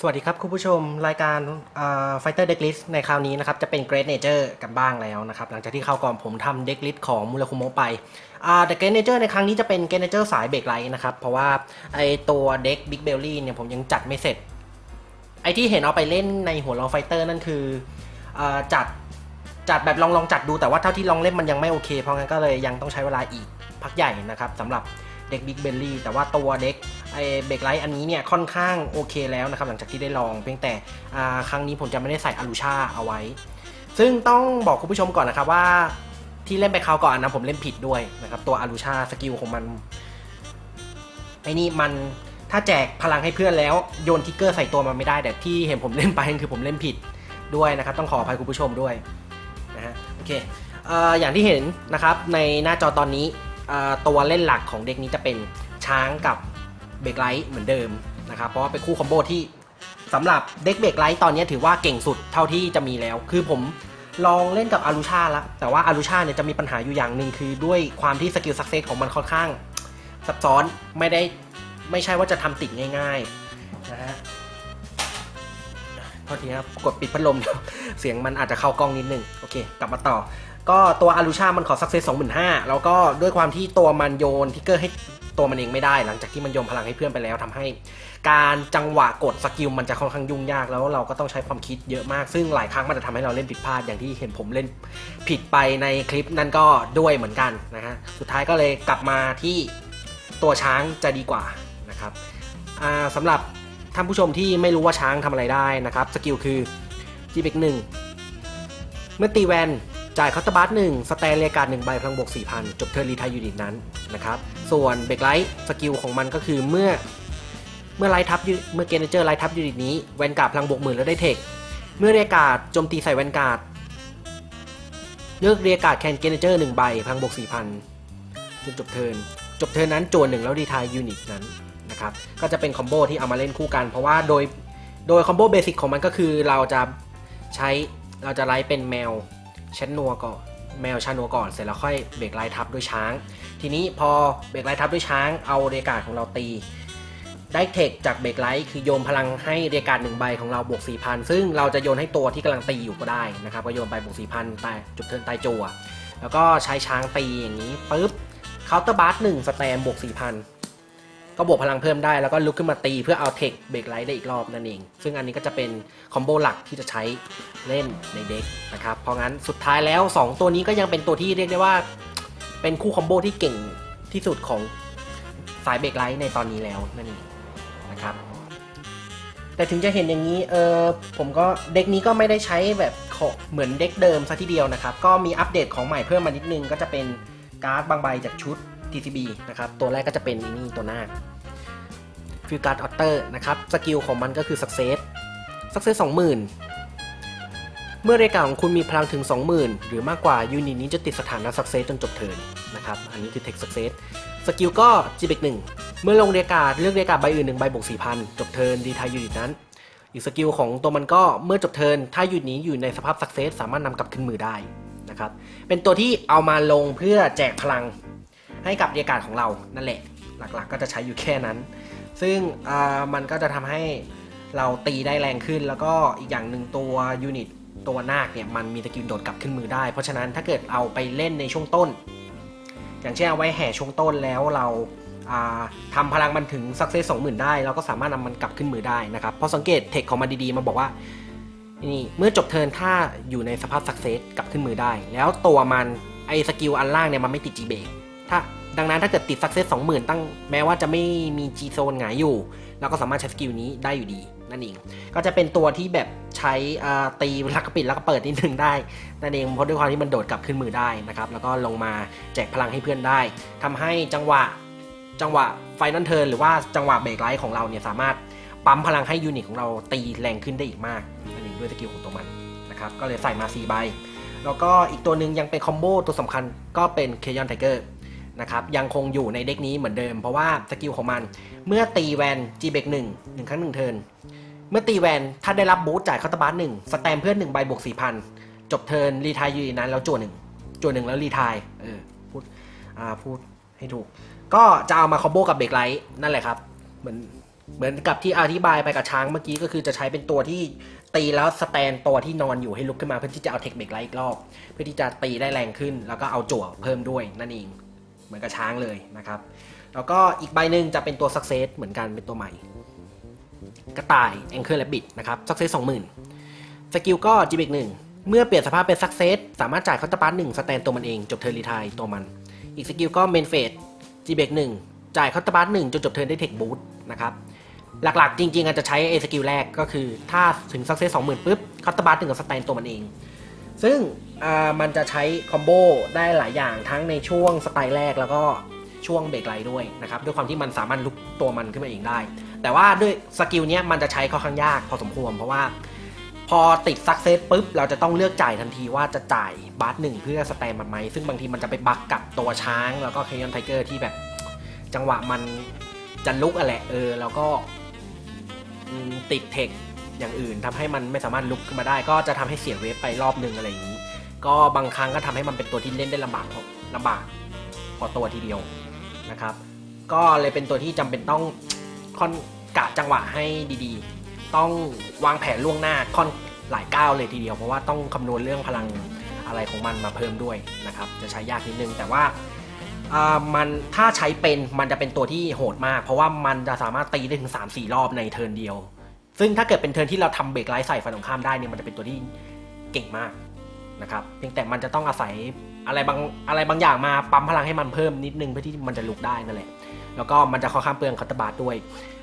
สวัสดีครับคุณผู้ชมรายการไฟเตอร์เด็กลิสในคราวนี้นะครับจะเป็นเกรดเนเจอร์กันบ้างแล้วนะครับหลังจากที่คราวก่อนผมทำเด็กลิสของมูลคุโมะไปแต่เกรดเนเจอร์ในครั้งนี้จะเป็นเกรดเนเจอร์สายเบรกไลท์นะครับเพราะว่าไอตัวเด็กบิ๊กเบลลี่เนี่ยผมยังจัดไม่เสร็จ ไอที่เห็นเอาไปเล่นในหัวลองไฟเตอร์นั่นคืออจัดจัดแบบลองลองจัดดูแต่ว่าเท่าที่ลองเล่นมันยังไม่โอเค เพราะงั้นก็เลยยังต้องใช้เวลาอีกพักใหญ่นะครับสำหรับ เด็กบิ๊กเบลลี่แต่ว่าตัวเด็กไอเบรกไลท์อันนี้เนี่ยค่อนข้างโอเคแล้วนะครับหลังจากที่ได้ลอง เพียงแต่ครั้งนี้ผมจะไม่ได้ใส่อารูชาเอาไว้ ซึ่งต้องบอกคุณผู้ชมก่อนนะครับว่าที่เล่นไปคราวก่อนนะผมเล่นผิดด้วยนะครับตัวอารูชาสกิลของมันไอ้นี่มันถ้าแจกพลังให้เพื่อนแล้วโยนทิกเกอร์ใส่ตัวมันไม่ได้แต่ที่เห็นผมเล่นไปนั่นคือผมเล่นผิดด้วยนะครับ ต้องขออภัยคุณผู้ชมด้วยนะฮะโอเคออย่างที่เห็นนะครับในหน้าจอตอนนี้ ตัวเล่นหลักของเด็กนี้จะเป็นช้างกับเบรกไลท์เหมือนเดิมนะครับ เพราะว่าเป็นคู่คอมโบที่สำหรับเด็กเบรกไลท์ตอนนี้ถือว่าเก่งสุดเท่าที่จะมีแล้ว คือผมลองเล่นกับอารูชาแล้วแต่ว่าอารูชาเนี่ยจะมีปัญหาอยู่อย่างหนึ่งคือด้วยความที่สกิลสักเซสของมันค่อนข้างซับซ้อนไม่ได้ไม่ใช่ว่าจะทำติดง่ายๆนะฮะ โทษทีครับกดปิดพัดลม เสียงมันอาจจะเข้ากล้องนิดนึง โอเค กลับมาต่อ ก็ตัวอารูชามันขอสักเซสสองหมื่นห้าแล้วก็ด้วยความที่ตัวมันโยนทิกเกอร์ให้ตัวมันเองไม่ได้ หลังจากที่มันโยนพลังให้เพื่อนไปแล้วทำให้ การจังหวะกดสกิลมันจะค่อนข้างยุ่งยากแล้วเราก็ต้องใช้ความคิดเยอะมาก ซึ่งหลายครั้งมันจะทำให้เราเล่นผิดพลาดอย่างที่เห็นผมเล่นผิดไปในคลิปนั่นก็ด้วยเหมือนกันนะฮะสุดท้ายก็เลยกลับมาที่ตัวช้างจะดีกว่านะครับสำหรับ ท่านผู้ชมที่ไม่รู้ว่าช้างทำอะไรได้นะครับสกิลคือจีเบกหนึ่งเมื่อตีแวนจ่ายคาร์ตบัสหนึ่งสแตนเรียการหนึ่งใบพลังบวก 4,000 จบเทิร์นรีไทายยูนิตนั้นนะครับส่วนเบรกไลท์สกิลของมันก็คือเมื่อเมื่อไลท์ทับเมื่อเกนเจอร์ไลท์ทับยูนิตนี้แวนการ์ดพลังบวกหมื่นแล้วได้เทค เมื่อเรียการ์ดโจมตีใส่แวนการ์ดเลือกเรียการ์ดแคนเกนเจอร์หนึ่งใบพลังบวกสี่พันจนจบเทิร์นจบเทิร์นนั้นโจนหนึ่งแล้วดีทายยูนิตนั้น นะครับก็จะเป็นคอมโบที่เอามาเล่นคู่กัน เพราะว่าโดยโดยคอมโบเบสิกของมันก็คือเราจะใช้เราจะไลท์เป็นแมวเชนนัวก่อนแมวชานัวก่อนเสร็จแล้วค่อยเบรกไลท์ทับด้วยช้าง ทีนี้พอเบรกไลท์ทับด้วยช้างเอาเรียการ์ดของเราตีได้เทคจากเบรกไลท์คือโยนพลังให้เรียการหนึ่งใบของเราบวก4,000 ซึ่งเราจะโยนให้ตัวที่กำลังตีอยู่ก็ได้นะครับก็โยนไปบวก4,000แต่จุดเทินตายจัวแล้วก็ใช้ช้างตีอย่างนี้ปุ๊บเคาน์เตอร์บาร์หนึ่งสแตมบวก4,000 ก็บวกพลังเพิ่มได้แล้วก็ลุกขึ้นมาตีเพื่อเอาเทคเบรกไลท์ได้อีกรอบนั่นเอง ซึ่งอันนี้ก็จะเป็นคอมโบหลักที่จะใช้เล่นในเด็กนะครับ เพราะงั้นสุดท้ายแล้ว 2 ตัวนี้ก็ยังเป็นตัวที่เรียกได้ว่า เป็นคู่คอมโบที่เก่งที่สุดของสายเบรกไลท์ในตอนนี้แล้วนั่นเองนะครับ แต่ถึงจะเห็นอย่างนี้เออผมก็เด็กนี้ก็ไม่ได้ใช้แบบขเหมือนเด็กเดิมซะทีเดียวนะครับ ก็มีอัปเดตของใหม่เพิ่มมานิดนึงก็จะเป็นการ์ดบางใบจากชุด TCB นะครับ ตัวแรกก็จะเป็นนี่ตัวหน้าฟิลการ์ดออเตอร์นะครับ สกิลของมันก็คือ Success Success 20,000 เมื่อเรยกาของคุณมีพลังถึง 20,000 หรือมากกว่ายูนิตนี้จะติดสถานะ Success จนจบเทิร์นนะครับ อันนี้คือ Tech Success สกิลก็ g b 1 1เมื่อลงเรียการเลือกเรียการใบอื่นหนึ่งใบบวก4,000 จบเทิร์นดีทายยูนิตนั้น อีกสกิลของตัวมันก็เมื่อจบเทิร์นถ้ายูนิตนี้อยู่ในสภาพสักเซสสามารถนำกลับขึ้นมือได้นะครับ เป็นตัวที่เอามาลงเพื่อแจกพลัง ให้กับเรียกการ์ดของเรานั่นแหละ หลักๆก็จะใช้อยู่แค่นั้น ซึ่งมันก็จะทำให้เราตีได้แรงขึ้น แล้วก็อีกอย่างหนึ่งตัวยูนิตตัวนาคเนี่ยมันมีสกิลโดดกลับขึ้นมือได้ เพราะฉะนั้นถ้าเกิดเอาไปเล่นในช่วงต้น อย่างเช่นเอาไว้แห่ช่วงต้นแล้วเราอ่าทำพลังมันถึงสักเซสสองหมื่นได้ เราก็สามารถนำมันกลับขึ้นมือได้นะครับพอสังเกตเทคของมันดีๆมาบอกว่านี่เมื่อจบเทิร์นถ้าอยู่ในสภาพสักเซสกลับขึ้นมือได้ แล้วตัวมันไอสกิลอันล่างเนี่ยมันไม่ติดจีเบก ถ้าดังนั้นถ้าเกิดติดสักเซสสองหมื่นตั้งแม้ว่าจะไม่มีจีโซนหงายอยู่ เราก็สามารถใช้สกิลนี้ได้อยู่ดี นั่นเอง ก็จะเป็นตัวที่แบบใช้ตีแล้วก็ปิดแล้วก็เปิดนิดนึงได้ นั่นเองเพราะด้วยความที่มันโดดกลับขึ้นมือได้นะครับ แล้วก็ลงมาแจกพลังให้เพื่อนได้ทำให้จังหวะจังหวะไฟนัลเทิร์นหรือว่าจังหวะเบรกไลท์ของเราเนี่ยสามารถปั๊มพลังให้ยูนิตของเราตีแรงขึ้นได้อีกมากนั่นเองด้วยสกิลของตัวมันนะครับก็เลยใส่มา4ใบแล้วก็อีกตัวหนึ่งยังเป็นคอมโบตัวสำคัญก็เป็นเคยอนไทเกอร์ นะครับยังคงอยู่ในเด็กนี้เหมือนเดิม เพราะว่าสกิลของมัน เมื่อตีแวนจีเบกหนึ่งหนึ่งครั้งหนึ่งเทินเมื่อตีแวนถ้าได้รับบูสต์จ่ายคาร์ตบาร์หนึ่งสแตมเพื่อนหนึ่งใบบวกสี่พันจบเทินรีทายอยูนิตนั้นแล้วจั่วหนึ่งจั่วหนึ่งแล้วรีทายเออพูดอ่าพูดให้ถูก ก็จะเอามาคอมโบกับเบรกไลท์นั่นแหละครับเหมือนเหมือนกับที่อธิบายไปกับช้างเมื่อกี้ก็คือจะใช้เป็นตัวที่ตีแล้วสแตนตัวที่นอนอยู่ให้ลุกขึ้นมาเพื่อที่จะเอาเทคเบรกไลท์อีกรอบ เพื่อที่จะตีได้แรงขึ้น แล้วก็เอาจั่วเพิ่มด้วยนั่นเอง เหมือนกับช้างเลยนะครับ แล้วก็อีกใบหนึ่งจะเป็นตัว success เหมือนกันเป็นตัวใหม่ กระต่าย Anchor Rabbit นะครับ success 20,000สกิลก็ g b หนึ่งเมื่อเปลี่ยนสภาพเป็น success สามารถจ่ายคอร์ตปาร์หนึ่งสแตนตัวมันเอง จบเทิร์รีทายตัวมัน อีกสกิลก็ main phase g b หนึ่งจ่ายคอร์ตปาร์หนึ่งจนจบเทิร์นได้เทคบูทนะครับหลักๆ จริงๆอาจจะใช้เอสกิลแรกก็คือ ถ้าถึง success 20,000ปุ๊บคอร์ตปาร์หนึ่งกับสแตนตัวมันเอง ซึ่งมันจะใช้คอมโบได้หลายอย่างทั้งในช่วงสไตล์แรกแล้วก็ช่วงเบรกไลด้วยนะครับด้วยความที่มันสามารถลุกตัวมันขึ้นมาเองได้ แต่ว่าด้วยสกิลนี้มันจะใช้ค่อนข้างยากพอสมควรเพราะว่าพอติดซักเซสปุ๊บ เราจะต้องเลือกจ่ายทันทีว่าจะจ่ายบาร์หนึ่งเพื่อสแตนมันไหม ซึ่งบางทีมันจะไปบักกับตัวช้างแล้วก็เคยอนไทเกอร์ที่แบบ จังหวะมันจะลุกอะแหละเออ แล้วก็ติดเทค อย่างอื่นทำให้มันไม่สามารถลุกขึ้นมาได้ ก็จะทำให้เสียเวฟไปรอบหนึ่งอะไรอย่างนี้ ก็บางครั้งก็ทำให้มันเป็นตัวที่เล่นได้ลำบากพอลำบากพอตัวทีเดียวนะครับ ก็เลยเป็นตัวที่จำเป็นต้องค่อนกะจังหวะให้ดีๆ ต้องวางแผนล่วงหน้าค่อนหลายก้าวเลยทีเดียว เพราะว่าต้องคำนวณเรื่องพลังอะไรของมันมาเพิ่มด้วยนะครับ จะใช้ยากนิดนึง แต่ว่าอ่ามันถ้าใช้เป็นมันจะเป็นตัวที่โหดมาก เพราะว่ามันจะสามารถตีได้ถึง 3-4 รอบในเทิร์นเดียว ซึ่งถ้าเกิดเป็นเทิร์นที่เราทำเบรกไลท์ใส่ฝ่ายตรงข้ามได้เนี่ยมันจะเป็นตัวที่เก่งมากนะครับเพียงแต่มันจะต้องอาศัยอะไรบางอะไรบางอย่างมาปั๊มพลังให้มันเพิ่มนิดนึงเพื่อที่มันจะลุกได้นั่นแหละ แล้วก็มันจะค่อนข้างเปลืองคัตบาร์ด้วย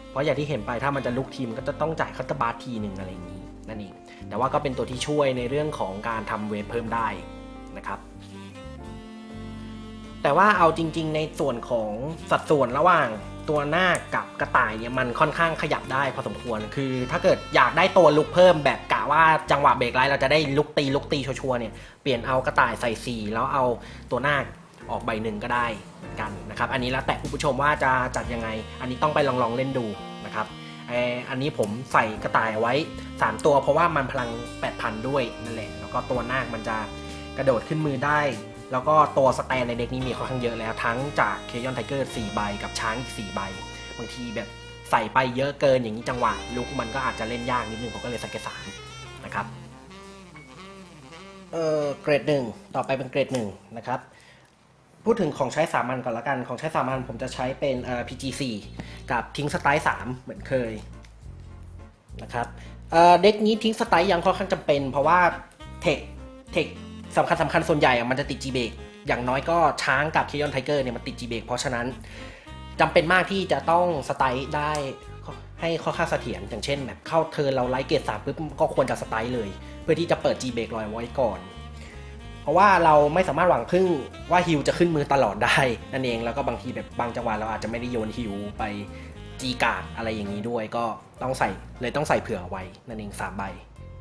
เพราะอย่างที่เห็นไปถ้ามันจะลุกทีมก็จะต้องจ่ายคัตบาร์ทีหนึ่งอะไรอย่างนี้นั่นเองแต่ว่าก็เป็นตัวที่ช่วยในเรื่องของการทำเวฟเพิ่มได้นะครับ แต่ว่าเอาจริง ๆ ในส่วนของสัดส่วนระหว่าง ตัวหน้ากับกระต่ายเนี่ยมันค่อนข้างขยับได้พอสมควร คือถ้าเกิดอยากได้ตัวลุกเพิ่มแบบกะว่าจังหวะเบรกไลท์เราจะได้ลุกตีลุกตีชัวร์เนี่ยเปลี่ยนเอากระต่ายใส่สีแล้วเอาตัวหน้าออกใบหนึ่งก็ได้เหมือนกันนะครับ อันนี้แล้วแต่คุณผู้ชมว่าจะจัดยังไง อันนี้ต้องไปลองลองเล่นดูนะครับอ่ออันนี้ผมใส่กระต่ายไว้ 3 ตัวเพราะว่ามันพลัง 8,000 ด้วยนั่นแหละ แล้วก็ตัวหน้ามันจะกระโดดขึ้นมือได้ แล้วก็ตัวสแตนในเด็กนี้มีค่อนข้างเยอะแล้วทั้งจากเคยอนไทเกอร์4ใบกับช้างอีก4ใบบางทีแบบใส่ไปเยอะเกินอย่างนี้จังหวะลุกมันก็อาจจะเล่นยากนิดนึงผมก็เลยใส่แค่สามนะครับเออเกรดหนึ่งต่อไปเป็นเกรดหนึ่งนะครับพูดถึงของใช้สามัญก่อนละกัน ของใช้สามัญผมจะใช้เป็นเอ่อ PG4 กับทิ้งสไตล์3เหมือนเคยนะครับเด็กนี้ทิ้งสไตล์ยังค่อนข้างจำเป็น เพราะว่าเทคเทค สำคัญสำคัญส่วนใหญ่อะมันจะติด G เบกอย่างน้อยก็ช้างกับเคยอนไทเกอร์เนี่ยมันติด G เบกเพราะฉะนั้นจำเป็นมากที่จะต้องสไตล์ได้ให้ค่อนข้างเสถียรอย่างเช่นแบบเข้าเทิร์นเราไลท์เกรดสามปุ๊บก็ควรจะสไตล์เลย เพื่อที่จะเปิด G เบรกลอยไว้ก่อน เพราะว่าเราไม่สามารถหวังพึ่งว่าฮิวจะขึ้นมือตลอดได้นั่นเองแล้วก็บางทีแบบบางจังหวะเราอาจจะไม่ได้โยนฮิวไปจีการ์ดอะไรอย่างนี้ด้วยก็ต้องใส่เลยต้องใส่เผื่อไว้นั่นเองสามใบ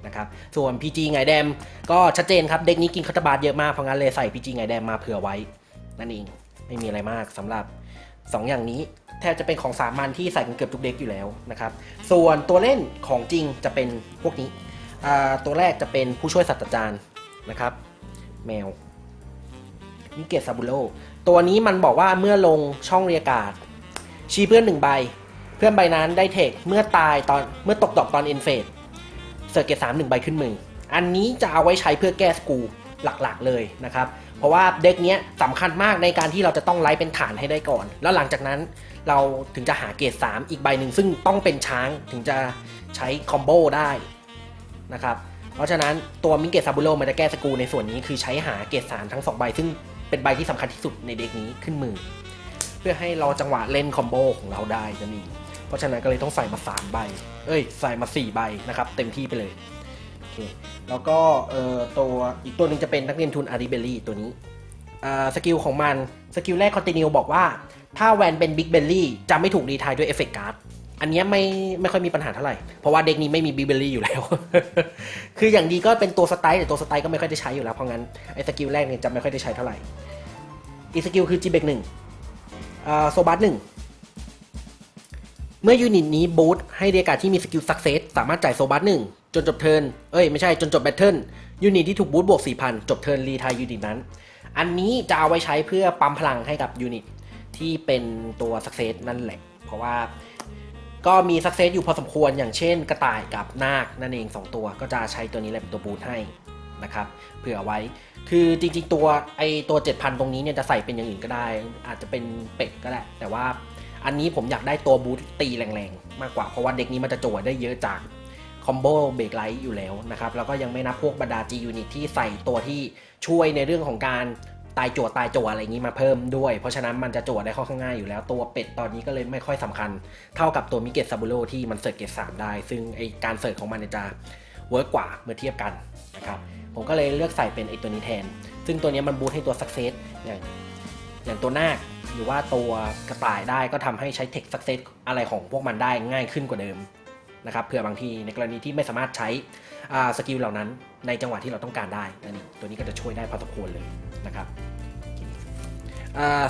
นะครับ ส่วน PG ไงแดมก็ชัดเจนครับ เด็กนี้กินคัตเตอร์บาร์เยอะมาก เพราะงั้นเลยใส่ PG ไงแดมมาเผื่อไว้ นั่นเอง ไม่มีอะไรมากสำหรับ 2 อย่างนี้ แทบจะเป็นของสามัญที่ใส่กันเกือบทุกเด็กอยู่แล้วนะครับ ส่วนตัวเล่นของจริงจะเป็นพวกนี้ ตัวแรกจะเป็นผู้ช่วยศาสตราจารย์นะครับ แมวมิเกตซาบุโรตัวนี้มันบอกว่าเมื่อลงช่องเรียกาศ ชี้เพื่อนหนึ่งใบ เพื่อนใบนั้นได้เทคเมื่อตายตอนเมื่อตกดอกตอนเอ็นเฟส เสิร์เกตสามหนึ่งใบขึ้นมือ อันนี้จะเอาไว้ใช้เพื่อแก้สกูหลักๆเลยนะครับ เพราะว่าเด็กเนี้ยสำคัญมากในการที่เราจะต้องไลฟ์เป็นฐานให้ได้ก่อน แล้วหลังจากนั้นเราถึงจะหาเกรด3 อีกใบหนึ่งซึ่งต้องเป็นช้างถึงจะใช้คอมโบได้นะครับ เพราะฉะนั้นตัวมิงเกตซาบุโรมันจะแก้สกูในส่วนนี้คือใช้หาเกรด3ทั้ง 2 ใบ ซึ่งเป็นใบที่สำคัญที่สุดในเด็กนี้ขึ้นมือ เพื่อให้เราจังหวะเล่นคอมโบของเราได้นั่นเอง ราะฉะนั้นก็เลยต้องใส่มา3ใบ เอ้ย ใส่มา 4 ใบนะครับ เต็มที่ไปเลยโอเคแล้วก็เอ่อตัวอีกตัวหนึ่งจะเป็นนักเรียนทุนอาริเบลลี่ตัวนี้อ่าสกิลของมัน สกิลแรกคอนติเนียบอกว่า ถ้าแวนเป็นบิ๊กเบลลี่จะไม่ถูกรีทายด้วยเอฟเฟกต์การ์ดอันนี้ไม่ไม่ค่อยมีปัญหาเท่าไหร่ เพราะว่าเด็กนี้ไม่มีบิ๊กเบลลี่อยู่แล้ว คืออย่างดีก็เป็นตัวสไตล์แต่ตัวสไตล์ก็ไม่ค่อยได้ใช้อยู่แล้ว เพราะงั้นไอ้สกิลแรกเนี่ยจะไม่ค่อยได้ใช้เท่าไหร่ อีสกิลคือจีเบกหนึ่งโซบัสหนึ่ง เมื่อยูนิตนี้บูทให้เรียกกาที่มีสกิลสักเซสสามารถจ่ายโซบัสหนึ่งจนจบเทิร์น เอ้ยไม่ใช่จนจบแบทเทิลยูนิตที่ถูกบูทบวก 4,000 จบเทิร์นรีทายยูนิตนั้น อันนี้จะเอาไว้ใช้เพื่อปั๊มพลังให้กับยูนิตที่เป็นตัวสักเซสนั่นแหละ เพราะว่าก็มีสักเซสอยู่พอสมควรอย่างเช่น กระต่ายกับนาคนั่นเองสองตัวก็จะใช้ตัวนี้แหละเป็นตัวบูทให้นะครับเผื่อไว้คือจริงๆตัวไอตัว 7,000 ตรงนี้เนี่ยจะใส่เป็นอย่างอื่นก็ได้ อาจจะเป็นเป็ดก็ได้แต่ว่า อันนี้ผมอยากได้ตัวบูทตีแรงๆ มากกว่า เพราะว่าเด็กนี้มันจะโจวได้เยอะจากคอมโบเบรกไลท์อยู่แล้วนะครับ แล้วก็ยังไม่นับพวกบรรดา G Unit ที่ใส่ตัวที่ช่วยในเรื่องของการตายโจวดตายโจวดอะไรอย่างนี้มาเพิ่มด้วย เพราะฉะนั้นมันจะโจวดได้ค่อนข้างง่ายอยู่แล้ว ตัวเป็ดตอนนี้ก็เลยไม่ค่อยสำคัญ เท่ากับตัวมิเกตซาบูโรที่มันเสิร์ฟเกตสามได้ ซึ่งไอการเสิร์ฟของมันจะเวิร์กกว่าเมื่อเทียบกันนะครับผมก็เลยเลือกใส่เป็นไอตัวนี้แทน ซึ่งตัวนี้มันบูทให้ตัวสักเซสอย่าง อย่างตัวนาคหรือว่าตัวกระต่ายได้ก็ทำให้ใช้เทคสักเซสอะไรของพวกมันได้ง่ายขึ้นกว่าเดิมนะครับเผื่อบางทีในกรณีที่ไม่สามารถใช้สกิลเหล่านั้นในจังหวะที่เราต้องการได้อันนี้ตัวนี้ก็จะช่วยได้พอสมควรเลยนะครับ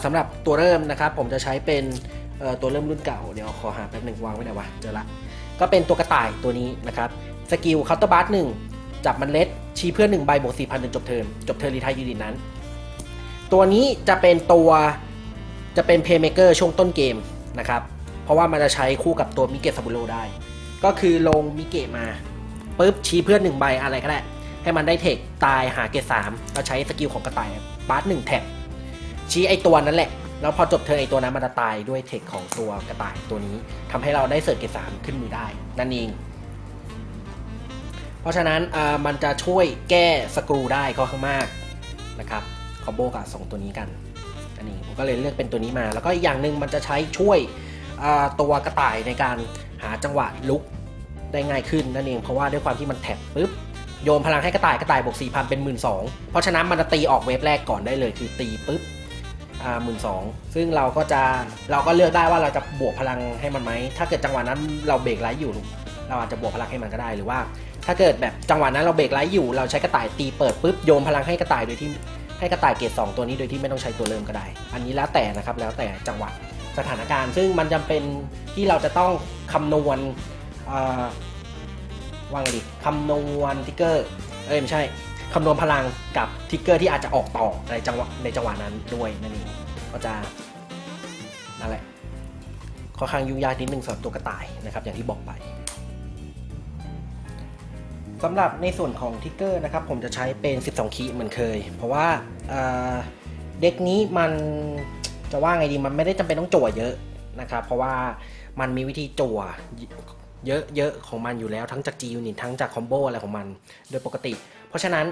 สำหรับตัวเริ่มนะครับ ผมจะใช้เป็นตัวเริ่มรุ่นเก่าเดี๋ยวขอหาแป๊บหนึ่งวางไว้ไหนวะเจอละก็เป็นตัวกระต่ายตัวนี้นะครับสกิลคาน์เตอร์บาร์หนึ่งจับมันเล็ดชี้เพื่อนหนึ่งใบบวกสี่พันจนจบเทิร์นจบเทิร์นรีไทายยูนิตนั้น ตัวนี้จะเป็นตัวจะเป็นเพย์เมเกอร์ช่วงต้นเกมนะครับ เพราะว่ามันจะใช้คู่กับตัวมิเกะซาบุโรได้ ก็คือลงมิเกะมาปุ๊บชี้เพื่อนหนึ่งใบอะไรก็ได้ ให้มันได้เทคตายหาเกตสามแล้วใช้สกิลของกระต่ายบาร์หนึ่งแท็บชี้ไอตัวนั้นแหละ แล้วพอจบเทิร์นไอตัวนั้นมันจะตายด้วยเทคของตัวกระต่ายตัวนี้ทำให้เราได้เสิร์ฟเกตสามขึ้นมือได้ นั่นเอง เพราะฉะนั้นอ่ามันจะช่วยแก้สกรูได้ค่อนข้างมากนะครับ คอมโบกับสองตัวนี้กัน อันนี้ผมก็เลยเลือกเป็นตัวนี้มา แล้วก็อีกอย่างหนึ่งมันจะใช้ช่วยตัวกระต่ายในการหาจังหวะลุกได้ง่ายขึ้นนั่นเองเพราะว่าด้วยความที่มันแท็บปุ๊บโยนพลังให้กระต่ายกระต่ายบวก4,000 เป็น 1 2ื่นเพราะฉะนั้นมันจะตีออกเวฟแรกก่อนได้เลย คือตีปุ๊บอ่าหมื่นสองซึ่งเราก็จะเราก็เลือกได้ว่าเราจะบวกพลังให้มันไหมถ้าเกิดจังหวะนั้นเราเบรกไลท์อยู่ เราอาจจะบวกพลังให้มันก็ได้หรือว่า ถ้าเกิดแบบจังหวะนั้นเราเบรกไลท์อยู่ เราใช้กระต่ายตีเปิดปุ๊บโยนพลังให้กระต่ายโดยที่ ให้กระต่ายเกรดสองตัวนี้โดยที่ไม่ต้องใช้ตัวเริ่มก็ได้ อันนี้แล้วแต่นะครับแล้วแต่จังหวะสถานการณ์ ซึ่งมันจำเป็นที่เราจะต้องคำนวณว่างดีคำนวณทิกเกอร์เอ้ยไม่ใช่คำนวณพลังกับทิกเกอร์ที่อาจจะออกต่อในจังหวะในจังหวะนั้นด้วยนั่นเองก็จะนั่นแหละค่อนข้างยุ่งยากนิดนึงสำหรับตัวกระต่ายนะครับ อย่างที่บอกไป สำหรับในส่วนของทิกเกอร์นะครับผมจะใช้เป็น 12 คีย์เหมือนเคย เพราะว่าเด็กนี้มันจะว่าไงดีมันไม่ได้จำเป็นต้องจั่วเยอะนะครับเพราะว่ามันมีวิธีจั่วเยอะเยอะของมันอยู่แล้วทั้งจาก G Unit ทั้งจากคอมโบอะไรของมันโดยปกติ เพราะฉะนั้น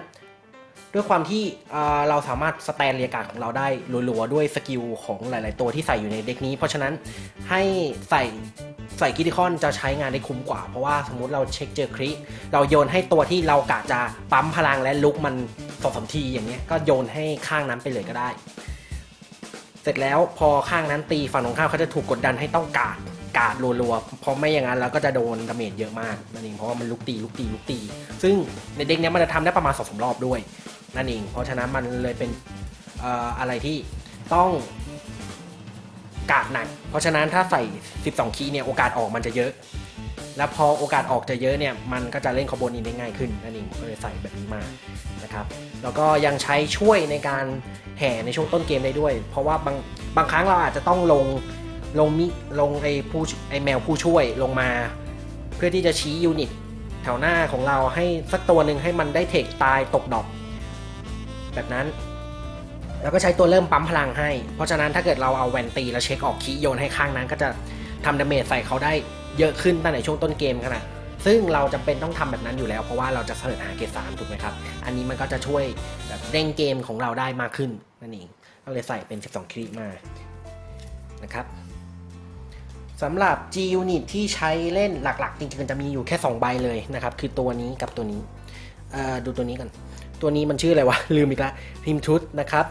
ด้วยความที่เราสามารถสแตนเรียกการของเราได้รัวๆด้วยสกิลของหลาย ๆ ตัวที่ใส่อยู่ในเด็กนี้ เพราะฉะนั้นให้ใส่ ใส่คิติคอนจะใช้งานได้คุ้มกว่า เพราะว่าสมมติเราเช็คเจอคริเราโยนให้ตัวที่เรากะจะปั๊มพลังและลุกมันสองสามทีอย่างเงี้ยก็โยนให้ข้างนั้นไปเลยก็ได้ เสร็จแล้วพอข้างนั้นตีฝั่งตรงข้ามเขาจะถูกกดดันให้ต้องกาดกาดรัวๆ เพราะไม่อย่างนั้นเราก็จะโดนดาเมจเยอะมากนั่นเองเพราะว่ามันลุกตีลุกตีลุกตี ซึ่งในเด็กเนี้ยมันจะทำได้ประมาณสองสารอบด้วยนั่นเองเพราะฉะนั้นมันเลยเป็นอะไรที่ต้อง กาดหนัก เพราะฉะนั้นถ้าใส่ 12 คีย์เนี่ยโอกาสออกมันจะเยอะ แล้วพอโอกาสออกจะเยอะเนี่ยมันก็จะเล่นคอมโบนี้ได้ง่ายขึ้นนั่นเองก็เลยใส่แบบนี้มานะครับแล้วก็ยังใช้ช่วยในการแห่ในช่วงต้นเกมได้ด้วย เพราะว่าบางบางครั้งเราอาจจะต้องลงลงมิลงไอ้ผู้ไอ้แมวผู้ช่วยลงมา เพื่อที่จะชี้ยูนิตแถวหน้าของเราให้สักตัวหนึ่งให้มันได้เทคตายตกดอกแบบนั้น แล้วก็ใช้ตัวเริ่มปั๊มพลังให้ เพราะฉะนั้นถ้าเกิดเราเอาแวนตีแล้วเช็คออกคีโยนให้ข้างนั้น ก็จะทำดาเมจใส่เขาได้เยอะขึ้นตั้งแต่ช่วงต้นเกมขนาดซึ่งเราจำเป็นต้องทำแบบนั้นอยู่แล้ว เพราะว่าเราจะเสิร์ชหาเกรดสามถูกไหมครับ อันนี้มันก็จะช่วยแบบเร่งเกมของเราได้มากขึ้นนั่นเองก็เลยใส่เป็น 12 คลิมานะครับสำหรับ G Unit ที่ใช้เล่นหลักๆ จริงๆจะมีอยู่แค่ 2 ใบเลยนะครับ คือตัวนี้กับตัวนี้อ่อดูตัวนี้กัน ตัวนี้มันชื่ออะไรวะ ลืมอีกละพิมทุตนะครับ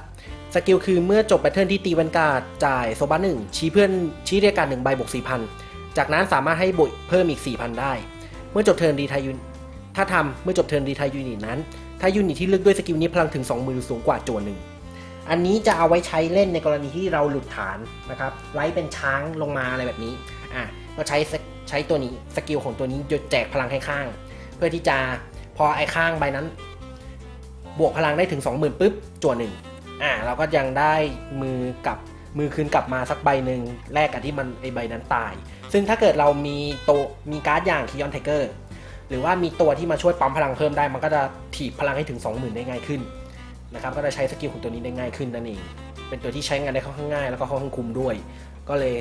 สกิลคือเมื่อจบแพทเทิร์นที่ตีแวนการ์ดจ่ายโซบัสหนึ่งชี้เพื่อนชี้เรียกการหนึ่งใบบวกสี่พันจากนั้นสามารถให้บวกเพิ่มอีก4,000ได้ เมื่อจบเทิร์นดีไทายยูนถ้าทำเมื่อจบเทิร์นดีไทายยูนิตนั้น ถ้ายูนิตที่เลือกด้วยสกิลนี้พลังถึง20,000หรือสูงกว่าจวนหนึ่งอันนี้จะเอาไว้ใช้เล่นในกรณีที่เราหลุดฐานนะครับไล่เป็นช้างลงมาอะไรแบบนี้อะก็ใช้ใช้ตัวนี้สกิลของตัวนี้แจกพลังให้ข้าง เพื่อที่จะพอไอ้ข้างใบนั้น บวกพลังได้ถึง 20,000ปุ๊บจวนหนึ่งอะเราก็ยังได้มือกับมือคืนกลับมาสักใบหนึ่งแลกกับที่มันไอใบนั้นตาย ซึ่งถ้าเกิดเรามีตัวมีการ์ดอย่างคิยอนไทเกอร์หรือว่ามีตัวที่มาช่วยปั๊มพลังเพิ่มได้ มันก็จะถีบพลังให้ถึง 20,000 ได้ง่ายขึ้นนะครับก็จะใช้สกิลของตัวนี้ได้ง่ายขึ้นนั่นเองเป็นตัวที่ใช้งานได้ค่อนข้างง่ายแล้วก็ค่อนข้างคุ้มด้วย ก็เลย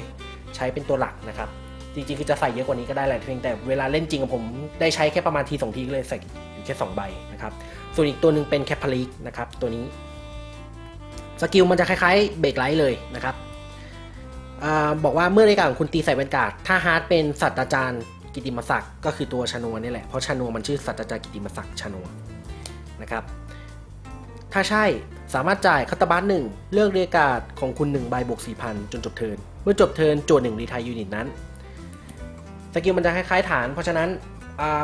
ใช้เป็นตัวหลักนะครับจริงๆคือจะใส่เยอะกว่านี้ก็ได้แหละเพียงแต่เวลาเล่นจริงกับผมได้ใช้แค่ประมาณทีสองทีก็เลยใส่อยู่แค่2ใบนะครับ ส่วนอีกตัวหนึ่งเป็นแคปพลิกนะครับตัวนี้สกิลมันจะคล้ายๆเบรกไลท์เลยนะครับอบอกว่าเมื่อในการของคุณตีใส่แวนการ์ดถ้าฮาร์ดเป็นศาสตราจารย์กิติมศักดิ์ก็คือตัวชนวนนี่แหละ เพราะชนวนมันชื่อศาสตราจารย์กิติมศักดิ์ชนวนนะครับ ถ้าใช่สามารถจ่ายคัตาบัสหนึ่งเลือกเรียกาดของคุณ1ใบบวก4,000 จนจบเทินเมื่อจบเทินโจทย์หนึ่งรีทายยูนิตนั้น สกิลมันจะคล้ายๆฐาน เพราะฉะนั้น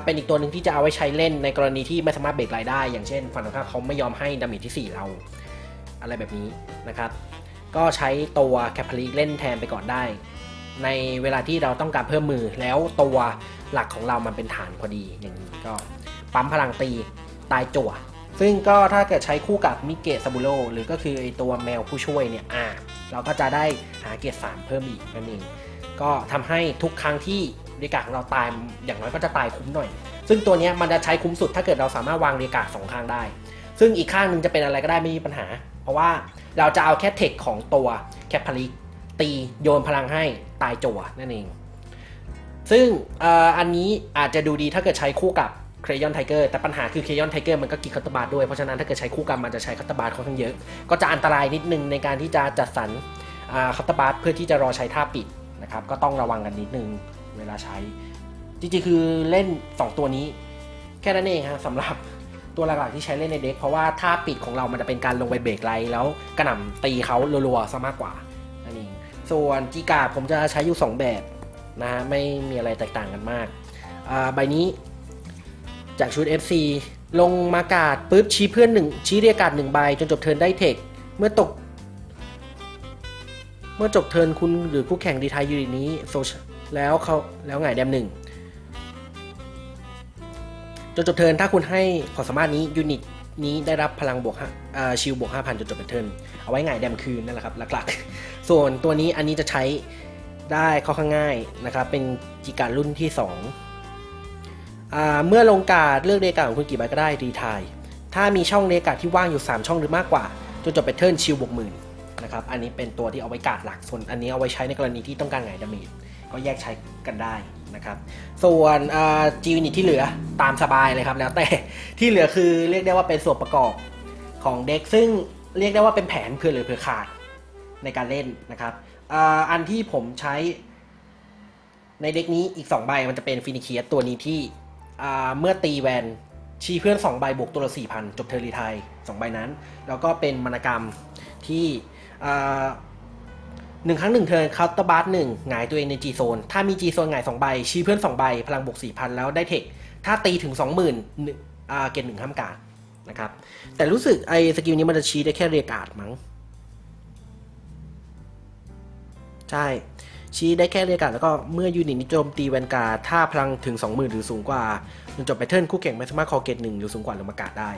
เป็นอีกตัวหนึ่งที่จะเอาไว้ใช้เล่นในกรณีที่ไม่สามารถเบรกรายได้ อย่างเช่นฝั่งตรงข้ามเขาไม่ยอมให้ดาเมจที่ 4 เรา อะไรแบบนี้นะครับ ก็ใช้ตัวแคปพลีเล่นแทนไปก่อนได้ ในเวลาที่เราต้องการเพิ่มมือแล้วตัวหลักของเรามันเป็นฐานพอดีอย่างนี้ก็ปั๊มพลังตีตายจั่ว ซึ่งก็ถ้าเกิดใช้คู่กับมิเกะซาบุโรหรือก็คือไอตัวแมวผู้ช่วยเนี่ยอ่าเราก็จะได้หาเกรด3เพิ่มอีกนั่นเองก็ทำให้ทุกครั้งที่ เรียกาของเราตายอย่างน้อยก็จะตายคุ้มหน่อย ซึ่งตัวนี้มันจะใช้คุ้มสุดถ้าเกิดเราสามารถวางเรียกาสองข้างได้ ซึ่งอีกข้างหนึ่งจะเป็นอะไรก็ได้ไม่มีปัญหา เพราะว่าเราจะเอาแค่เทคของตัวแคปพลิกตีโยนพลังให้ตายจั่วนั่นเอง ซึ่งอ,อันนี้อาจจะดูดีถ้าเกิดใช้คู่กับเครยอนไทเกอร์แต่ปัญหาคือเครยอนไทเกอร์มันก็กินคัตตอร์บาร์ด้วย เพราะฉะนั้นถ้าเกิดใช้คู่กันมันจะใช้คัตตอร์บาร์ค่อนข้างเยอะ ก็จะอันตรายนิดนึงในการที่จะจัดสรรคัตตอร์บาร์เพื่อที่จะรอใช้ท่าปิดนะครับก็ต้องระวังกันนิดนึง วลาใช้ จริงๆ คือเล่น 2 ตัวนี้ แค่นั้นเองครับสำหรับตัวหลักๆที่ใช้เล่นในเด็กเพราะว่าท่าปิดของเรามันจะเป็นการลงไปเบรกไลท์แล้วกระหน่ำตีเขารัวๆซะมากกว่านั่นเองส่วนจีการผมจะใช้อยู่ 2 แบบนะฮะไม่มีอะไรแตกต่างกันมากใบนี้จากชุด FC ลงมากาดปุ๊บชี้เพื่อนหนึ่งชี้เรียการ์ดหนึ่งใบ จนจบเทิร์นได้เทค เมื่อตก เมื่อจบเทิร์นคุณหรือคู่แข่งดีไทายยูนิตนี้โซช แล้วเขาแล้วไงแดมหนึ่งจนจบเทิร์นถ้าคุณให้ความสามารถนี้ยูนิตนี้ได้รับพลังบวกชิลบวก 5,000 จนจบเป็นเทิร์นเอาไว้ไงายแดมคืนนั่นแหละครับหลักๆ ส่วนตัวนี้อันนี้จะใช้ได้ค่อนข้างง่ายนะครับ เป็นจีการรุ่นที่2อ่าเมื่อลงการ์ดเลือกเรกาของคุณกี่ใบก็ได้รีทาย ถ้ามีช่องเรกาที่ว่างอยู่ 3 ช่องหรือมากกว่า จนจบเป็นเทิร์นชิลบวกหมื่นนะครับอันนี้เป็นตัวที่เอาไว้การ์ดหลักส่วนอันนี้เอาไว้ใช้ในกรณีที่ต้องการไงดาเมจ ก็แยกใช้กันได้นะครับ ส่วนจีวินิที่เหลือตามสบายเลยครับ แล้วแต่ที่เหลือคือเรียกได้ว่าเป็นส่วนประกอบของเด็ก ซึ่งเรียกได้ว่าเป็นแผนเพื่อหลือเพื่อขาดในการเล่นนะครับอันที่ผมใช้ในเด็กนี้อีก 2 ใบมันจะเป็นฟินิเคียตัวนี้ที่เมื่อตีแวนชี้เพื่อน 2 ใบบวกตัวละ4,000 จบเทอร์รีไทย2ใบนั้น แล้วก็เป็นมรณกรรมที่ หนึ่งครั้งหนึ่งเทิร์นเคาน์เตอร์บาร์หนึ่งหงายตัวเองใน G โซนถ้ามี G โซนหงาย2ใบ ชี้เพื่อน2ใบ พลังบวก4,000แล้วได้เทค ถ้าตีถึง20,000อ่าเกณฑ์หนึ่งห้ามการนะครับ แต่รู้สึกไอ้สกิลนี้มันจะชี้ได้แค่เรียการ์ดมั้ง ใช่ ชี้ได้แค่เรียการ์ดแล้วก็เมื่อยูนิตนิโจมตีแวนการ์ดถ้าพลังถึง 20,000 หรือสูงกว่าจนจบแพทเทิร์นคู่แข่งไม่สามารถคอเกตหนึ่งหรือสูงกว่าลงมากาดได้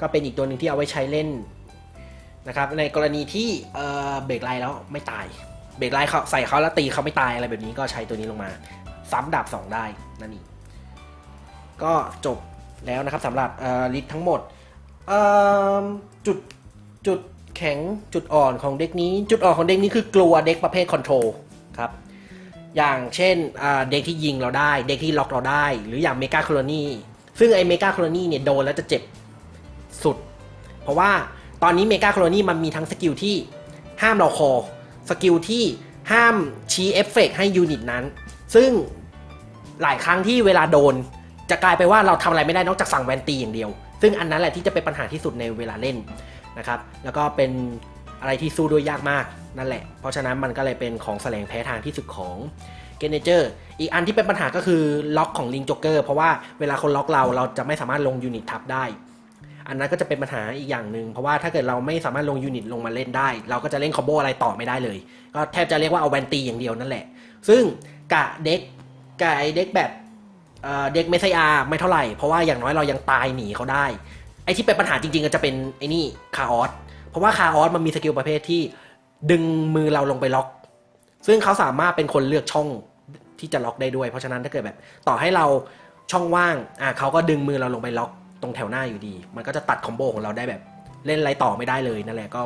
ก็เป็นอีกตัวหนึ่งที่เอาไว้ใช้เล่นนะครับในกรณีที่เเบรกไลน์แล้วไม่ตาย เบรกไลน์เขาใส่เขาแล้วตีเขาไม่ตายอะไรแบบนี้ก็ใช้ตัวนี้ลงมา ซ้ำดาบ 2 ได้นั่นเองก็จบแล้วนะครับสำหรับลิสทั้งหมดจุดจุดแข็งจุดอ่อนของเด็กนี้ จุดอ่อนของเด็กนี้คือกลัวเด็กประเภทคอนโทรลครับอย่างเช่นเด็กที่ยิงเราได้ เด็กที่ล็อกเราได้ หรืออย่างเมกาโคลนีซึ่งไอเมกาโคลนีเนี่ยโดนแล้วจะเจ็บสุด เพราะว่าตอนนี้เมกาโคลนีมันมีทั้งสกิลที่ห้ามเราคอ สกิลที่ห้ามชี้เอฟเฟกต์ให้ยูนิตนั้น ซึ่งหลายครั้งที่เวลาโดน จะกลายไปว่าเราทำอะไรไม่ได้นอกจากสั่งแวนตีอย่างเดียว ซึ่งอันนั้นแหละที่จะเป็นปัญหาที่สุดในเวลาเล่นนะครับ แล้วก็เป็นอะไรที่สู้ด้วยยากมากนั่นแหละ เพราะฉะนั้นมันก็เลยเป็นของแสลงแพ้ทางที่สุดของเกเนเจอร์ อีกอันที่เป็นปัญหาก็คือล็อกของลิงจ็อกเกอร์เพราะว่าเวลาคนล็อกเราเราจะไม่สามารถลงยูนิตทับได้ อันนั้นก็จะเป็นปัญหาอีกอย่างหนึ่งเพราะว่าถ้าเกิดเราไม่สามารถลงยูนิตลงมาเล่นได้ เราก็จะเล่นคอมโบอะไรต่อไม่ได้เลย ก็แทบจะเรียกว่าเอาแวนตีอย่างเดียวนั่นแหละ ซึ่งกะเด็กกะไอเด็กแบบเด็กเมสไซอาไม่เท่าไหร่ เพราะว่าอย่างน้อยเรายังตายหนีเขาได้ ไอที่เป็นปัญหาจริงๆ ก็จะเป็นไอนี่คาออสเพราะว่าคาออสมันมีสกิลประเภทที่ดึงมือเราลงไปล็อก ซึ่งเขาสามารถเป็นคนเลือกช่องที่จะล็อกได้ด้วย เพราะฉะนั้นถ้าเกิดแบบต่อให้เราช่องว่างอะเขาก็ดึงมือเราลงไปล็อก ตรงแถวหน้าอยู่ดี มันก็จะตัดคอมโบของเราได้แบบ เล่นอะไรต่อไม่ได้เลยนั่นแหละก็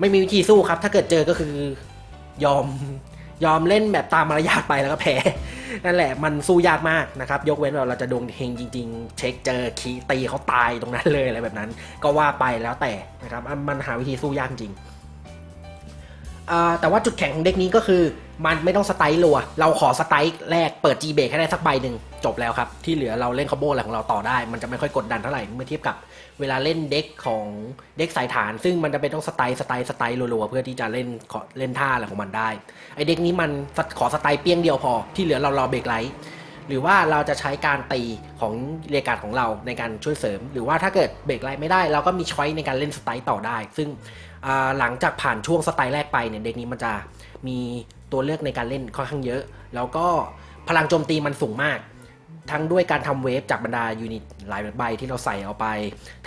ไม่มีวิธีสู้ครับ ถ้าเกิดเจอก็คือยอมยอมเล่นแบบตามมารยาทไปแล้วก็แพ้นั่นแหละมันสู้ยากมากนะครับ ยกเว้นว่าเราจะดวงเฮงจริง ๆ เช็คเจอคีตีเขาตายตรงนั้นเลยอะไรแบบนั้น ก็ว่าไปแล้วแต่นะครับมันหาวิธีสู้ยากจริง แต่ว่าจุดแข็งของเด็กนี้ก็คือมันไม่ต้องสไตล์รัว เราขอสไตล์แรกเปิด G เบรกให้ได้สักใบหนึ่งจบแล้วครับ ที่เหลือเราเล่นคอมโบอะไรของเราต่อได้ มันจะไม่ค่อยกดดันเท่าไหร่เมื่อเทียบกับเวลาเล่นเด็กของเด็กสายฐาน ซึ่งมันจะเป็นต้องสไตล์สไตล์สไตล์รัวๆเพื่อที่จะเล่นเล่นท่าอะไรของมันได้ไอเด็กนี้มันขอสไตล์เปี้ยงเดียวพอ ที่เหลือเรารอเบรกไลท์หรือว่าเราจะใช้การตีของเรียการดของเราในการช่วยเสริม หรือว่าถ้าเกิดเบรกไลท์ไม่ได้ เราก็มีช้อยในการเล่นสไตล์ต่อได้ ซึ่ง หลังจากผ่านช่วงสไตล์แรกไปเนี่ยเด็กนี้มันจะมีตัวเลือกในการเล่นค่อนข้างเยอะ แล้วก็พลังโจมตีมันสูงมาก ทั้งด้วยการทำเวฟจากบรรดายูนิตหลายใบที่เราใส่เอาไป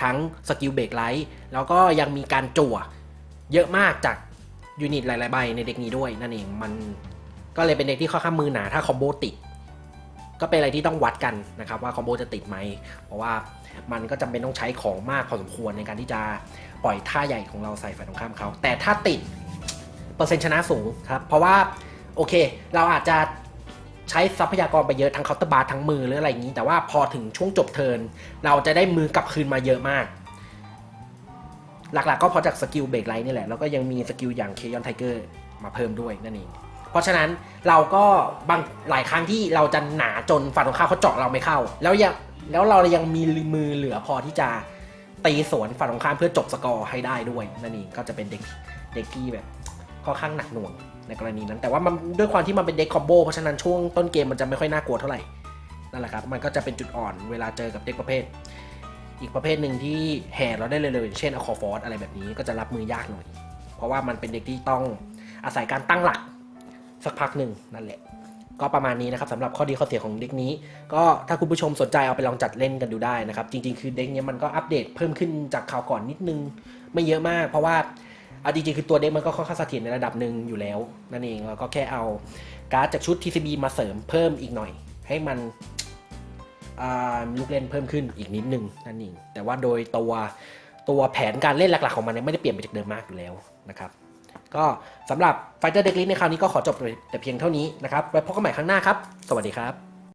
ทั้งสกิลเบรกไลท์แล้วก็ยังมีการจั่วเยอะมากจากยูนิตหลาย ๆ ใบในเด็กนี้ด้วยนั่นเองมันก็เลยเป็นเด็กที่ค่อนข้างมือหนาถ้าคอมโบติดก็เป็นอะไรที่ต้องวัดกันนะครับว่าคอมโบจะติดไหมเพราะว่า มันก็จำเป็นต้องใช้ของมากพอสมควรในการที่จะปล่อยท่าใหญ่ของเราใส่ฝ่ายตรงข้ามเขา แต่ถ้าติดเปอร์เซ็นต์ชนะสูงครับ เพราะว่าโอเค เราอาจจะใช้ทรัพยากรไปเยอะทั้งเคาน์เตอร์บาร์ทั้งมือหรืออะไรอย่างนี้ แต่ว่าพอถึงช่วงจบเทิร์นเราจะได้มือกลับคืนมาเยอะมาก หลักๆก็เพราะจากสกิลเบรกไลท์นี่แหละแล้วก็ยังมีสกิลอย่างเคยอนไทเกอร์มาเพิ่มด้วยนั่นเองเพราะฉะนั้นเราก็บางหลายครั้งที่เราจะหนาจนฝั่งตรงข้ามเขาเจาะเราไม่เข้า แล้วยัง แล้วเรายังมีมือเหลือพอที่จะตีสวนฝั่งตรงข้ามเพื่อจบสกอร์ให้ได้ด้วยนั่นเองก็จะเป็นเด็กเด็กที่แบบค่อนข้างหนักหน่วงในกรณีนั้น แต่ว่ามันด้วยความที่มันเป็นเด็กคอมโบเพราะฉะนั้นช่วงต้นเกมมันจะไม่ค่อยน่ากลัวเท่าไหร่นั่นแหละครับมันก็จะเป็นจุดอ่อนเวลาเจอกับเด็กประเภท อีกประเภทหนึ่งที่แห่เราได้เลยเลยเช่นอคอฟอร์อะไรแบบนี้ก็จะรับมือยากหน่อย เพราะว่ามันเป็นเด็กที่ต้องอาศัยการตั้งหลักสักพักหนึ่งนั่นแหละ ก็ประมาณนี้นะครับสำหรับข้อดีข้อเสียของเด็กนี้ ก็ถ้าคุณผู้ชมสนใจเอาไปลองจัดเล่นกันดูได้นะครับ จริง ๆ คือเด็กเนี้ยมันก็อัปเดตเพิ่มขึ้นจากคราวก่อนนิดนึงไม่เยอะมาก เพราะว่าเอาจริงๆคือตัวเด็กมันก็ค่อนข้างเสถียรในระดับหนึ่งอยู่แล้ว นั่นเองแล้วก็แค่เอาการ์ดจากชุด TCB มาเสริมเพิ่มอีกหน่อย ให้มันลูกเล่นเพิ่มขึ้นอีกนิดนึงนั่นเองแต่ว่าโดยตัวตัวแผนการเล่นหลักๆของมันเนี่ยไม่ได้เปลี่ยนไปจากเดิมมากอยู่แล้วนะครับ ก็สำหรับไฟเตอร์เด็กลิสในคราวนี้ก็ขอจบแต่เพียงเท่านี้นะครับไว้พบกันใหม่ครั้งหน้าครับ สวัสดีครับ